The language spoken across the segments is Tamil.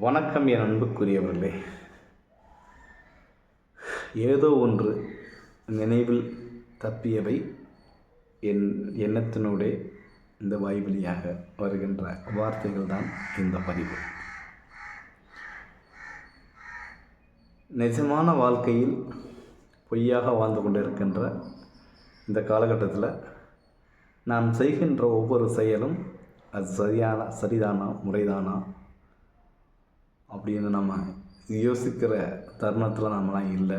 வணக்கம் என் அன்புக்குரியவர்களே. ஏதோ ஒன்று நினைவில் தப்பியவை என் எண்ணத்தினுடைய இந்த வாய்வழியாக வருகின்ற வார்த்தைகள் தான் இந்த பதிவு. நிஜமான வாழ்க்கையில் பொய்யாக வாழ்ந்து கொண்டிருக்கின்ற இந்த காலகட்டத்தில் நாம் செய்கின்ற ஒவ்வொரு செயலும் அது சரியான சரிதானா முறைதானா? அப்படின்னு நம்ம யோசிக்கிற தருணத்தில் நம்மலாம் இல்லை.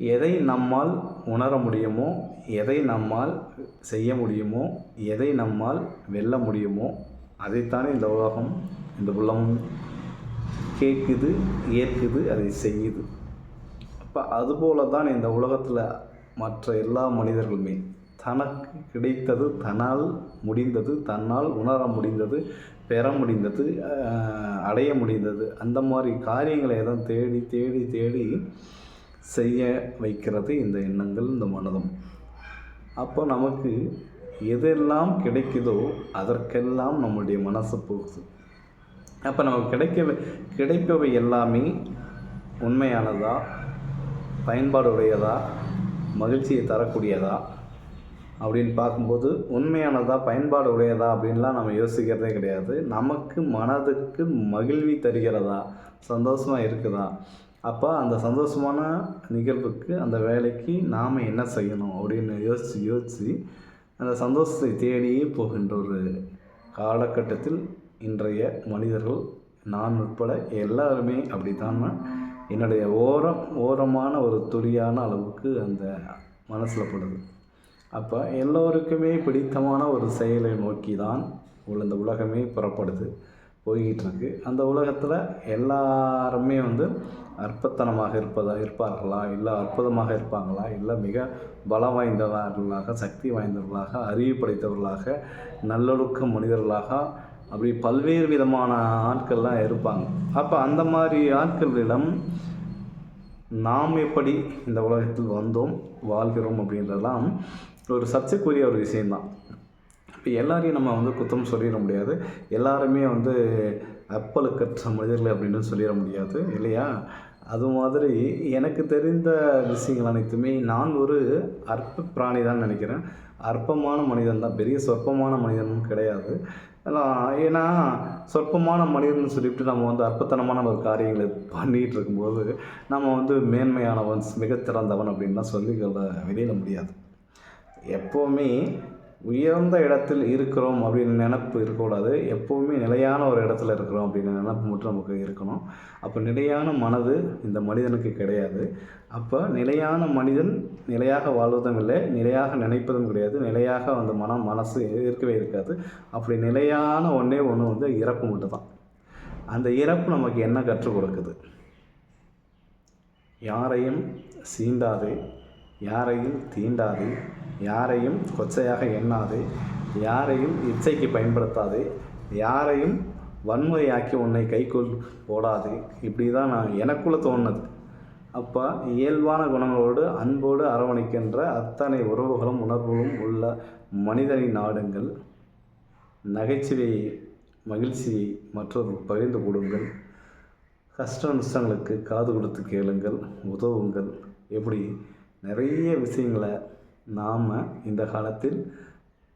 எதை நம்மால் உணர முடியுமோ எதை நம்மால் செய்ய முடியுமோ எதை நம்மால் வெல்ல முடியுமோ அதைத்தானே இந்த உலகம் இந்த உலகம் கேட்குது ஏற்குது அதை செய்யுது. அப்போ அதுபோல தான் இந்த உலகத்தில் மற்ற எல்லா மனிதர்களுமே தனக்கு கிடைத்தது தன்னால் முடிந்தது தன்னால் உணர முடிந்தது பெற முடிந்தது அடைய முடிந்தது. அந்த மாதிரி காரியங்களை தான் தேடி தேடி தேடி செய்ய வைக்கிறது இந்த எண்ணங்கள் இந்த மனதம். அப்போ நமக்கு எதெல்லாம் கிடைக்குதோ அதற்கெல்லாம் நம்முடைய மனசு போகுது. அப்போ நமக்கு கிடைக்க கிடைப்பவை எல்லாமே உண்மையானதா பயன்பாடுடையதா மகிழ்ச்சியை தரக்கூடியதா அப்படின்னு பார்க்கும்போது உண்மையானதா பயன்பாடு உடையதா அப்படின்லாம் நம்ம யோசிக்கிறதே கிடையாது. நமக்கு மனதுக்கு மகிழ்வி தருகிறதா? சந்தோஷமாக இருக்குதா? அப்போ அந்த சந்தோஷமான நிகழ்வுக்கு அந்த வேலைக்கு நாம் என்ன செய்யணும் அப்படின்னு யோசித்து யோசித்து அந்த சந்தோஷத்தை தேடியே போகின்ற ஒரு காலகட்டத்தில் இன்றைய மனிதர்கள் நான் உட்பட எல்லாருமே அப்படித்தான்? என்னுடைய ஓரம் ஓரமான ஒரு துளியான அளவுக்கு அந்த மனசில் படுது. அப்போ எல்லோருக்குமே பிடித்தமான ஒரு செயலை நோக்கி தான் உள்ள- இந்த உலகமே புறப்படுது போய்கிட்டுருக்கு. அந்த உலகத்தில் எல்லாருமே வந்து அற்பத்தனமாக இருப்பதா இருப்பார்களா? இல்லை அற்புதமாக இருப்பாங்களா? இல்லை மிக பலம் வாய்ந்தவர்களாக சக்தி வாய்ந்தவர்களாக அறிவு படைத்தவர்களாக நல்லொழுக்க மனிதர்களாக அப்படி பல்வேறு விதமான ஆட்கள்லாம் இருப்பாங்க. அப்போ அந்த மாதிரி ஆட்களிடம் நாம் எப்படி இந்த உலகத்தில் வந்தோம் வாழ்கிறோம் அப்படின்றதெல்லாம் ஒரு சர்ச்சைக்குரிய ஒரு விஷயந்தான் இப்போ எல்லாரையும் நம்ம வந்து குத்தம் சொல்லிட முடியாது. எல்லாருமே வந்து அப்பழுக்கற்ற மனிதர்கள் அப்படின்னு சொல்லிட முடியாது இல்லையா? அது மாதிரி எனக்கு தெரிந்த விஷயங்கள் அனைத்துமே நான் ஒரு அற்ப பிராணி தான் நினைக்கிறேன். அற்பமான மனிதன் தான். பெரிய சொற்பமான மனிதனும் கிடையாது. ஏன்னா சொற்பமான மனிதன் சொல்லிவிட்டு நம்ம வந்து அற்பத்தனமான ஒரு காரியங்களை பண்ணிகிட்டு இருக்கும்போது நம்ம வந்து மேன்மையானவன் மிகச்சிறந்தவன் அப்படின்லாம் சொல்லிக்கொள்ள வெளியிட முடியாது. எப்போவுமே உயர்ந்த இடத்தில் இருக்கிறோம் அப்படின்னு நினப்பு இருக்கக்கூடாது. எப்போவுமே நிலையான ஒரு இடத்துல இருக்கிறோம் அப்படின்னு நினப்பு மட்டும் நமக்கு இருக்கணும். அப்போ நிலையான மனது இந்த மனிதனுக்கு கிடையாது. அப்போ நிலையான மனிதன் நிலையாக வாழ்வதும் இல்லை நிலையாக நினைப்பதும் கிடையாது. நிலையாக அந்த மனம் மனசு இருக்கவே இருக்காது. அப்படி நிலையான ஒன்றே ஒன்று வந்து இறப்பு மட்டும்தான். அந்த இறப்பு நமக்கு என்ன கற்றுக் கொடுக்குது? யாரையும் சீண்டாதே யாரையும் தீண்டாதே யாரையும் கொச்சையாக எண்ணாதே. யாரையும் இச்சைக்கு பயன்படுத்தாதே. யாரையும் வன்முறையாக்கி உன்னை கைக்குள் போடாது. இப்படி தான் நான் எனக்குள்ளே தோணுது அப்போ இயல்பான குணங்களோடு அன்போடு அரவணைக்கின்ற அத்தனை உறவுகளும் உணர்வுகளும் உள்ள மனிதனின் நாடுங்கள். நகைச்சுவையை மகிழ்ச்சியை மற்றவர்கள் பகிர்ந்து கொடுங்கள். கஷ்ட நஷ்டங்களுக்கு காது கொடுத்து கேளுங்கள் உதவுங்கள். எப்படி நிறைய விஷயங்களை நாம் இந்த காலத்தில்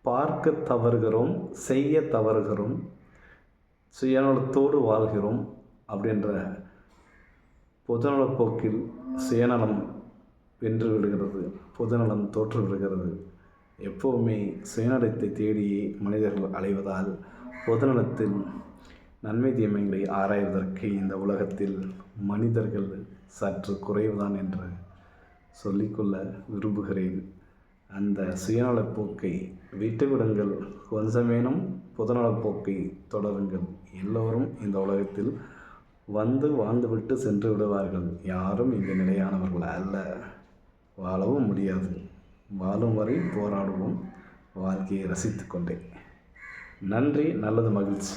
பார்க்க தவறுகிறோம் செய்ய தவறுகிறோம் சுயநலத்தோடு வாழ்கிறோம் அப்படின்ற பொதுநலப் போக்கில் சுயநலம் வென்று விடுகிறது பொதுநலம் தோற்று விடுகிறது. எப்போவுமே சுயநலத்தை தேடியே மனிதர்கள் அலைவதால் பொதுநலத்தில் நன்மை தீமைகளை ஆராய்வதற்கு இந்த உலகத்தில் மனிதர்கள் சற்று குறைவுதான் என்று சொல்லிக்கொள்ள விரும்புகிறேன். அந்த சுயநலப்போக்கை விட்டு விட்டுவிடுங்கள். கொஞ்சமேனும் புதநலப்போக்கை தொடருங்கள். எல்லோரும் இந்த உலகத்தில் வந்து வாழ்ந்துவிட்டு சென்று விடுவார்கள். யாரும் இங்கு நிலையானவர்கள் அல்ல. வாழவும் முடியாது. வாழும் வரை போராடுவோம். வாழ்க்கையை ரசித்து கொண்டே. நன்றி. நல்லது மகிழ்ச்சி.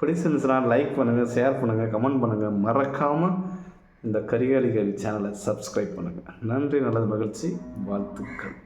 பிடிச்சிருந்துச்சுன்னா லைக் பண்ணுங்கள் ஷேர் பண்ணுங்கள் கமெண்ட் பண்ணுங்கள் மறக்காமல் இந்த கரிகாலிகள் சேனலை சப்ஸ்கிரைப் பண்ணுங்கள் நன்றி நல்லது மகிழ்ச்சி. வாழ்த்துக்கள்.